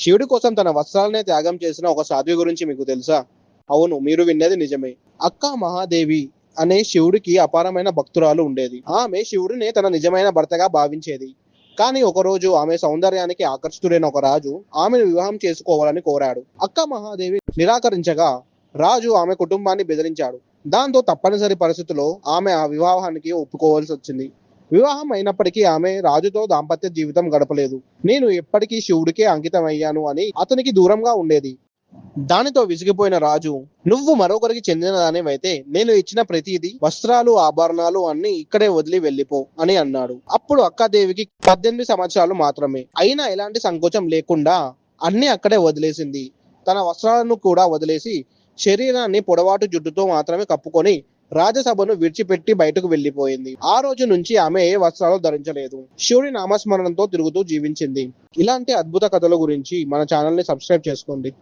శివుడి కోసం తన వస్త్రాలనే త్యాగం చేసిన ఒక సాధ్వి గురించి మీకు తెలుసా? అవును మీరు విన్నది నిజమే. అక్క మహాదేవి అనే శివుడికి అపారమైన భక్తురాలు ఉండేది. ఆమె శివుడిని తన నిజమైన భర్తగా భావించేది. కానీ ఒకరోజు ఆమె సౌందర్యానికి ఆకర్షితుడైన ఒక రాజు ఆమెను వివాహం చేసుకోవాలని కోరాడు. అక్క మహాదేవి నిరాకరించగా రాజు ఆమె కుటుంబాన్ని బెదిరించాడు. దాంతో తప్పనిసరి పరిస్థితుల్లో ఆమె ఆ వివాహానికి ఒప్పుకోవాల్సి వచ్చింది. వివాహం అయినప్పటికీ ఆమె రాజుతో దాంపత్య జీవితం గడపలేదు. నేను ఎప్పటికీ శివుడికే అంకితం అయ్యాను అని అతనికి దూరంగా ఉండేది. దానితో విసిగిపోయిన రాజు నువ్వు మరొకరికి చెందినదానివైతే నేను ఇచ్చిన ప్రతిదీ వస్త్రాలు ఆభరణాలు అన్ని ఇక్కడే వదిలి వెళ్ళిపో అని అన్నాడు. అప్పుడు అక్కాదేవికి పద్దెనిమిది సంవత్సరాలు మాత్రమే. అయినా ఎలాంటి సంకోచం లేకుండా అన్ని అక్కడే వదిలేసింది. తన వస్త్రాలను కూడా వదిలేసి శరీరాన్ని పొడవాటు జుట్టుతో మాత్రమే కప్పుకొని రాజసభను విడిచిపెట్టి బయటకు వెళ్ళిపోయింది ఆ రోజు నుంచి ఆమె ఏ వస్త్రాలు ధరించలేదు. శివుడి నామస్మరణంతో తిరుగుతూ జీవించింది. ఇలాంటి అద్భుత కథల గురించి మన ఛానల్ని సబ్స్క్రైబ్ చేసుకోండి.